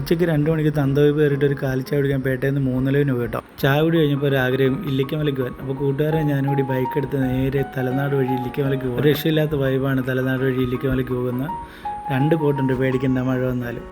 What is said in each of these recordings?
ഉച്ചയ്ക്ക് രണ്ട് മണിക്ക് തന്തവി കയറിയിട്ട് ഒരു കാലിച്ചായ കുടിക്കാൻ പേട്ടയിൽ നിന്ന് മൂന്നിലവിന് പോയി കേട്ടോ ചായ കുടി കഴിഞ്ഞപ്പോൾ ഒരു ആഗ്രഹം ഇല്ലിക്കമലയ്ക്ക് പോകാൻ അപ്പോൾ കൂട്ടുകാരെ ഞാനും കൂടി ബൈക്ക് എടുത്ത് നേരെ തലനാട് വഴി ഇല്ലിക്കമലയ്ക്ക് പോകും രക്ഷയില്ലാത്ത വൈബാണ് തലനാട് വഴി ഇല്ലിക്കമലയ്ക്ക് പോകുന്ന രണ്ട് കോട്ടുണ്ട് പേടിക്കേണ്ട മഴ വന്നാലും.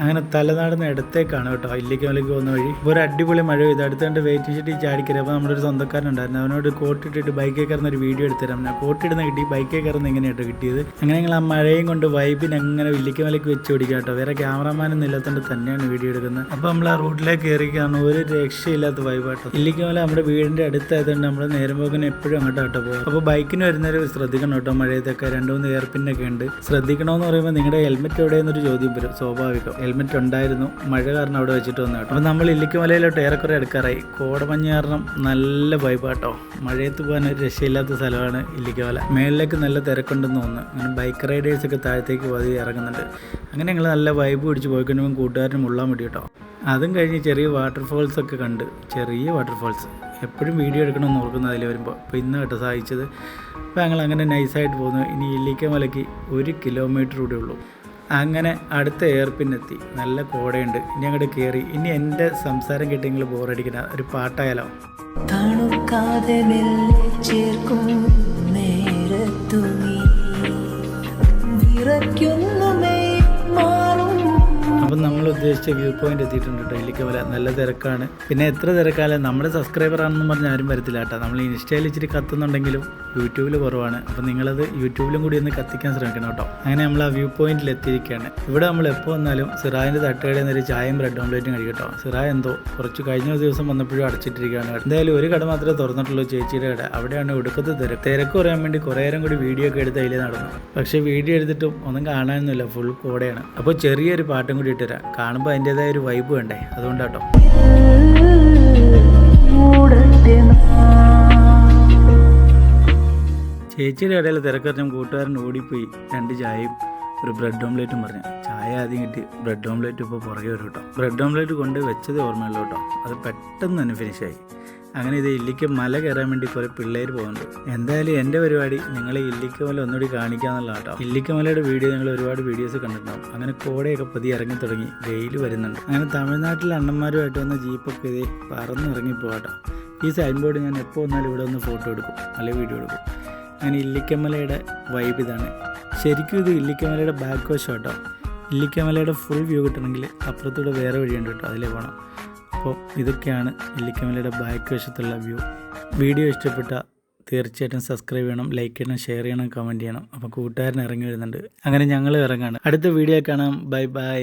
അങ്ങനെ തലനാടുന്ന ഇടത്തേക്കാണ് കേട്ടോ. ഇല്ലേക്ക് മലയ്ക്ക് പോകുന്ന വഴി. ഒരു അടിപൊളി മഴ പെയ്ത്. അടുത്ത് കണ്ട് വെയിറ്റിംഗ് ഷീറ്റ് ചാടിക്കരുത് അപ്പോൾ നമ്മുടെ ഒരു സ്വന്തക്കാരനുണ്ടായിരുന്നു. അവനോട് കോട്ട് ഇട്ടിട്ട് ബൈക്കിൽ കയറുന്ന ഒരു വീഡിയോ എടുത്തരാം ഞാൻ കോട്ട് ഇടുന്ന കിട്ടി. ബൈക്കിൽ കയറുന്ന എങ്ങനെയാട്ടോ കിട്ടിയത്? അങ്ങനെ ഞങ്ങൾ ആ മഴയും കൊണ്ട് വൈബിന് അങ്ങനെ ഇല്ലിക്കമലയ്ക്ക് വെച്ച് ഓടിക്കാം കേട്ടോ. വേറെ ക്യാമറമാനൊന്നും ഇല്ലാത്തതുകൊണ്ട് തന്നെയാണ് വീഡിയോ എടുക്കുന്നത്. അപ്പോൾ നമ്മൾ ആ റോഡിലേക്ക് കയറിക്കാണ് ഒരു രക്ഷയില്ലാത്ത വൈബാട്ടോ ഇല്ലിക്കമല നമ്മുടെ വീടിന്റെ അടുത്തായതുകൊണ്ട് നമ്മൾ നേരം പോകുന്ന എപ്പോഴും അങ്ങോട്ട് കേട്ടോ പോകും അപ്പോൾ ബൈക്കിന് വരുന്നവർ ശ്രദ്ധിക്കണം കേട്ടോ. മഴയത്തൊക്കെ രണ്ട് മൂന്ന് എയർപിന്നൊക്കെ ഉണ്ട്. ശ്രദ്ധിക്കണമെന്ന് പറയുമ്പോൾ നിങ്ങളുടെ ഹെൽമെറ്റ് എവിടെയെന്നൊരു ചോദ്യം വരും. സ്വാഭാവികം. ഹെൽമെറ്റ് ഉണ്ടായിരുന്നു. മഴ കാരണം അവിടെ വെച്ചിട്ട് വന്നു കേട്ടോ. അപ്പോൾ നമ്മൾ ഇല്ലിക്കമലയിലോട്ട് ഏറെക്കുറെ എടുക്കാറായി കോടമഞ്ഞ് കാരണം നല്ല വൈബാട്ടോ മഴയത്ത് പോകാൻ ഒരു രക്ഷയില്ലാത്ത സ്ഥലമാണ് ഇല്ലിക്കമല മേളിലേക്ക് നല്ല തിരക്കുണ്ടെന്ന് തോന്നുന്നു. അങ്ങനെ ബൈക്ക് റൈഡേഴ്സൊക്കെ താഴത്തേക്ക് പതിവ് ഇറങ്ങുന്നുണ്ട്. അങ്ങനെ ഞങ്ങൾ നല്ല വൈബ് പിടിച്ച് പോയിക്കൊണ്ടുമ്പോൾ കൂട്ടുകാരനും ഉള്ളാൻ വേണ്ടി കേട്ടോ. അതും കഴിഞ്ഞ് ചെറിയ വാട്ടർഫോൾസ് ഒക്കെ കണ്ട്. ചെറിയ വാട്ടർഫോൾസ് എപ്പോഴും വീഡിയോ എടുക്കണമെന്ന് ഓർക്കുന്നത് അതിൽ വരുമ്പോൾ അപ്പോൾ ഇന്ന് കേട്ടോ സഹായിച്ചത്. അപ്പോൾ ഞങ്ങൾ അങ്ങനെ നൈസായിട്ട് പോകുന്നു ഇനി ഇല്ലിക്കമലയ്ക്ക് ഒരു കിലോമീറ്റർ കൂടെ ഉള്ളൂ. അങ്ങനെ അടുത്ത എയർപിന്നെത്തി നല്ല കോടയുണ്ട്. ഇനി അങ്ങോട്ട് കയറി ഇനി എന്റെ സംസാരം കേട്ട് നിങ്ങൾ ബോറടിക്കുന്ന ഒരു പാട്ടായാലോ? ചേർക്കും ഉദ്ദേശിച്ച വ്യൂ പോയിന്റ് എത്തിയിട്ടുണ്ട് കേട്ടോ. ഇല്ലിക്കമല നല്ല തിരക്കാണ്. പിന്നെ എത്ര തിരക്കാലും നമ്മുടെ സബ്സ്ക്രൈബർ ആണെന്ന് പറഞ്ഞ് ആരും വരത്തില്ല കേട്ടോ. നമ്മൾ ഇൻസ്റ്റയിൽ ഇച്ചിരി കത്തുന്നുണ്ടെങ്കിലും യൂട്യൂബിൽ കുറവാണ്. അപ്പം നിങ്ങളത് യൂട്യൂബിലും കൂടി ഒന്ന് കത്തിക്കാൻ ശ്രമിക്കണം കേട്ടോ. അങ്ങനെ നമ്മൾ ആ വ്യൂ പോയിന്റിൽ എത്തിയിരിക്കുകയാണ് ഇവിടെ നമ്മൾ എപ്പോൾ വന്നാലും സിറായിന്റെ തട്ടുകടയിൽ നിന്ന് ഒരു ചായയും ബ്രെഡ് ഓംലേറ്റും കഴിക്കും കേട്ടോ. സിറായ എന്തോ കുറച്ച് കഴിഞ്ഞ ദിവസം വന്നപ്പോഴും അടച്ചിട്ടിരിക്കുകയാണ് എന്തായാലും ഒരു കട മാത്രമേ തുറന്നിട്ടുള്ളൂ ചേച്ചിയുടെ കട. അവിടെയാണ് ഒടുക്കത്തെ തിരക്ക് തിരക്ക് കുറയാൻ വേണ്ടി കുറേ നേരം കൂടി വീഡിയോ ഒക്കെ എടുത്ത് അതിൽ നടന്നു. പക്ഷേ വീഡിയോ എടുത്തിട്ടും ഒന്നും കാണാനൊന്നുമില്ല. ഫുൾ കോടയാണ്. അപ്പോൾ ചെറിയൊരു പാട്ടും കൂടി ഇട്ടുതരാം കാണുമ്പോൾ അതിന്റെതായ ഒരു വൈബ് വേണ്ടേ? അതുകൊണ്ടാട്ടോ. ചേച്ചിയുടെ ഇടയിൽ തിരക്കറിഞ്ഞ കൂട്ടുകാരൻ ഓടിപ്പോയി. രണ്ട് ചായയും ഒരു ബ്രെഡ് ഓംലേറ്റും പറഞ്ഞു. ചായ ആദ്യം കിട്ടി. ബ്രെഡ് ഓംലേറ്റ് ഇപ്പോൾ പുറകെ വരും കേട്ടോ. ബ്രെഡ് ഓംലേറ്റ് കൊണ്ട് വെച്ചതേ ഓർമ്മയുള്ളൂ കേട്ടോ. അത് പെട്ടെന്ന് തന്നെ ഫിനിഷായി അങ്ങനെ ഇത് ഇല്ലിക്ക് മല കയറാൻ വേണ്ടി കുറേ പിള്ളേർ പോകുന്നുണ്ട്. എന്തായാലും എന്റെ പരിപാടി നിങ്ങളെ ഇല്ലിക്കമല ഒന്നുകൂടി കാണിക്കാന്നുള്ള കേട്ടോ. ഇല്ലിക്കമലയുടെ വീഡിയോ നിങ്ങൾ ഒരുപാട് വീഡിയോസ് കണ്ടിട്ടുണ്ടാവും. അങ്ങനെ കോടയൊക്കെ പതി ഇറങ്ങി തുടങ്ങി. വെയിൽ വരുന്നുണ്ട്. അങ്ങനെ തമിഴ്നാട്ടിലെ അണ്ണന്മാരുമായിട്ട് വന്ന ജീപ്പൊക്കെ ഇതേ പറന്നിറങ്ങി പോകാട്ടോ ഈ സൈൻ ബോർഡ് ഞാൻ എപ്പോൾ വന്നാലും ഇവിടെ ഒന്ന് ഫോട്ടോ എടുക്കും. അല്ലെങ്കിൽ വീഡിയോ എടുക്കും. അങ്ങനെ ഇല്ലിക്കമലയുടെ വൈബ് ഇതാണ്. ശരിക്കും ഇത് ഇല്ലിക്കമലയുടെ ബാക്ക് വശം കേട്ടോ ഇല്ലിക്കമലയുടെ ഫുൾ വ്യൂ കിട്ടണമെങ്കിൽ അപ്പുറത്തൂടെ വേറെ വഴിയുണ്ട് കേട്ടോ. അതിലേ പോകണം അപ്പോൾ ഇതൊക്കെയാണ് നെല്ലിക്കമലയുടെ ബാക്ക് വശത്തുള്ള വ്യൂ. വീഡിയോ ഇഷ്ടപ്പെട്ട തീർച്ചയായിട്ടും സബ്സ്ക്രൈബ് ചെയ്യണം ലൈക്ക് ചെയ്യണം ഷെയർ ചെയ്യണം കമന്റ് ചെയ്യണം. അപ്പോൾ കൂട്ടുകാരൻ ഇറങ്ങി വരുന്നുണ്ട്. അങ്ങനെ ഞങ്ങൾ ഇറങ്ങാണ്. അടുത്ത വീഡിയോ കാണാം. Bye bye